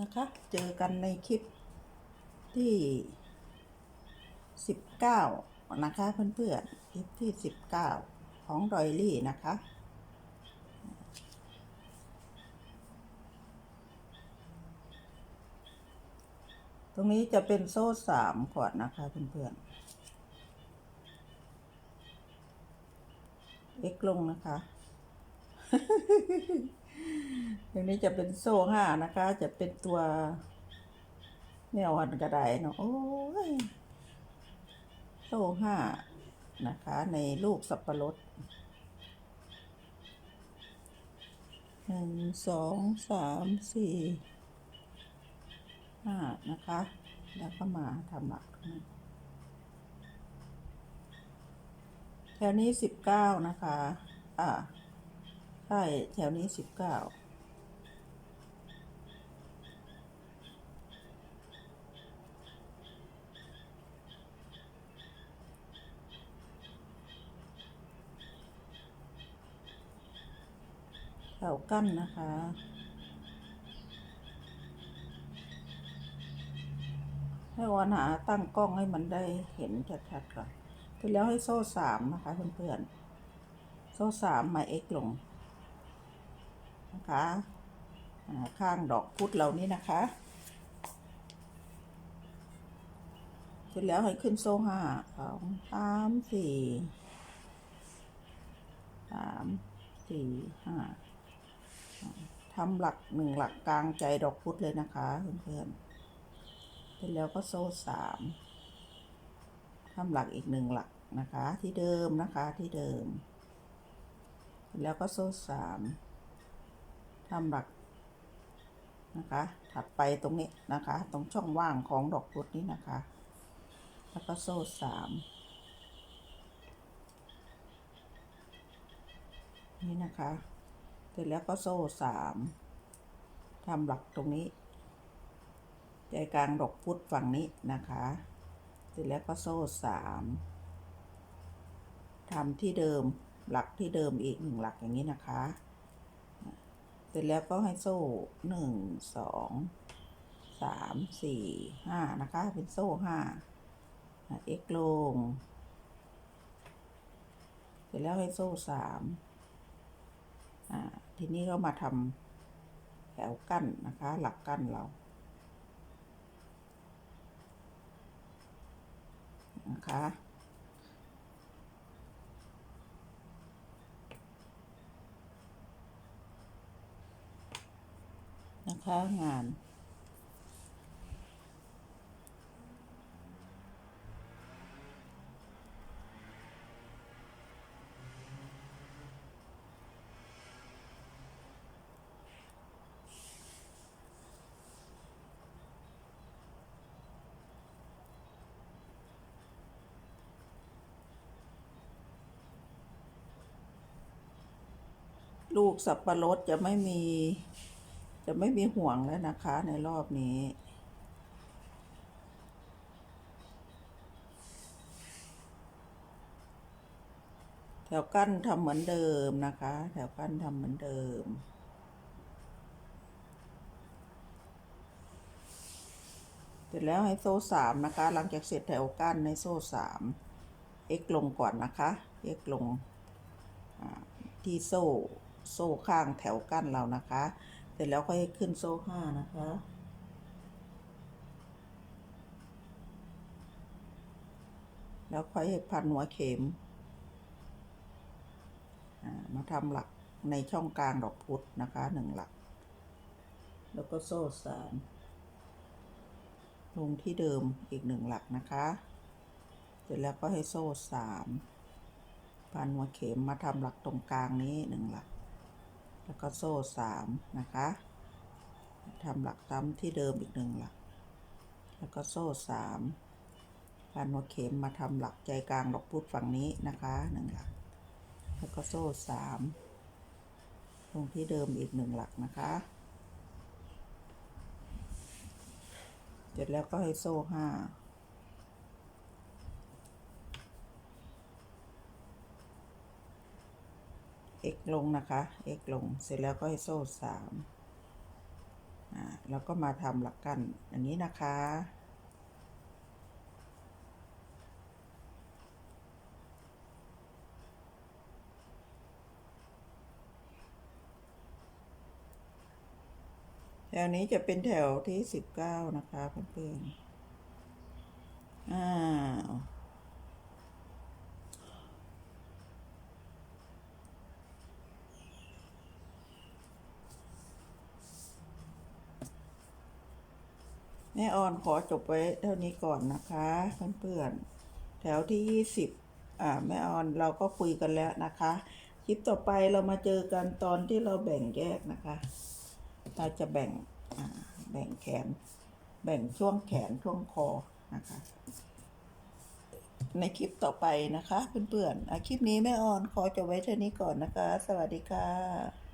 นะคะ เจอกันในคลิปที่สิบเก้านะคะเพื่อนๆ คลิปที่สิบเก้าของดอยลี่นะคะตรงนี้จะเป็นโซ่สามก่อนนะคะเพื่อนๆ เอ็กลงนะคะ ตรงนี้จะเป็นโซ่ห้านะคะ จะเป็นตัวแนววันกระไดเนาะโอ้ยโซ่ห้านะคะ ในลูกสับปะรดหนึ่งสองสามสี่ห้านะคะ แล้วก็มาทำหลักแถวนี้สิบเก้านะคะ อ่า ใช่แถวนี้สิบเก้าแถวกั้นนะคะให้วันหาตั้งกล้องให้มันได้เห็นชัดๆก่อนเสร็จแล้วให้โซ่สามนะคะเพื่อนๆ โซ่สามมาเอ็กลง นะคะข้างดอกพุธเรานี่นะคะเสร็จแล้วให้ขึ้นโซ่ห้าสองสามสี่สามสี่ห้าทำหลักหนึ่งหลักกลางใจดอกพุธเลยนะคะเพื่อนๆเสร็จแล้วก็โซ่สามทำหลักอีกหนึ่งหลักนะคะที่เดิมนะคะที่เดิมเสร็จแล้วก็โซ่สาม ทำหลักนะคะ ถัดไปตรงนี้นะคะ ตรงช่องว่างของดอกพุธนี้นะคะ แล้วก็โซ่สามนี่นะคะ เสร็จแล้วก็โซ่สามทำหลักตรงนี้ ใจกลางดอกพุธฝั่งนี้นะคะ เสร็จแล้วก็โซ่สามทำที่เดิมหลักที่เดิมอีกหนึ่งหลักอย่างนี้นะคะ เสร็จแล้วก็ให้โซ่หนึ่งสองสามสี่ห้านะคะ เป็นโซ่ห้าเอ็กลง เสร็จแล้วให้โซ่สามอ่าทีนี้ก็มาทำแถวกั้นนะคะ หลักกั้นเรานะคะ คะงาน ลูกสับปะรดจะไม่มี จะไม่มีห่วงแล้วนะคะในรอบนี้ แถวกั้นทำเหมือนเดิมนะคะ แถวกั้นทำเหมือนเดิมเสร็จแล้วให้โซ่สามนะคะ หลังจากเสร็จแถวกั้นในโซ่สามเอ็กลงก่อนนะคะเอ็กลงอ่าที่โซ่โซ่ข้างแถวกั้นเรานะคะ สร็จแล้วค่อยขึ้นโซ่ห้านะคะ แล้วค่อยพันหัวเข็ม มาทำหลักในช่องกลางดอกพุธนะคะหนึ่งหลัก แล้วก็โซ่สามลงที่เดิมอีกหนึ่งหลักนะคะ เสร็จแล้วก็ให้โซ่สามพันหัวเข็มมาทำหลักตรงกลางนี้หนึ่งหลัก แล้วก็โซ่สามนะคะทำหลักซ้ำที่เดิมอีกหนึ่งหลัก แล้วก็โซ่สามพันหัวเข็มมาทำหลักใจกลางดอกพุธฝั่งนี้นะคะหนึ่งหลัก แล้วก็โซ่สามตรงที่เดิมอีกหนึ่งหลักนะคะเสร็จแล้วก็ให้โซ่ห้า เอ็กลงนะคะเอ็กลงเสร็จแล้วก็ให้โซ่สามอ่าแล้วก็มาทำหลักกันอันนี้นะคะแถวนี้จะเป็นแถวที่สิบเก้านะคะเพื่อนๆ อ้าว แม่ออนขอจบไว้เท่านี้ก่อนนะคะเพื่อนๆแถวที่ยี่สิบอ่าแม่ออนเราก็คุยกันแล้วนะคะ คลิปต่อไปเรามาเจอกันตอนที่เราแบ่งแยกนะคะ เราจะแบ่งอ่าแบ่งแขน แบ่งช่วงแขนช่วงคอนะคะ ในคลิปต่อไปนะคะเพื่อนๆอะคลิปนี้แม่ออนขอจบไว้เท่านี้ก่อนนะคะ สวัสดีค่ะ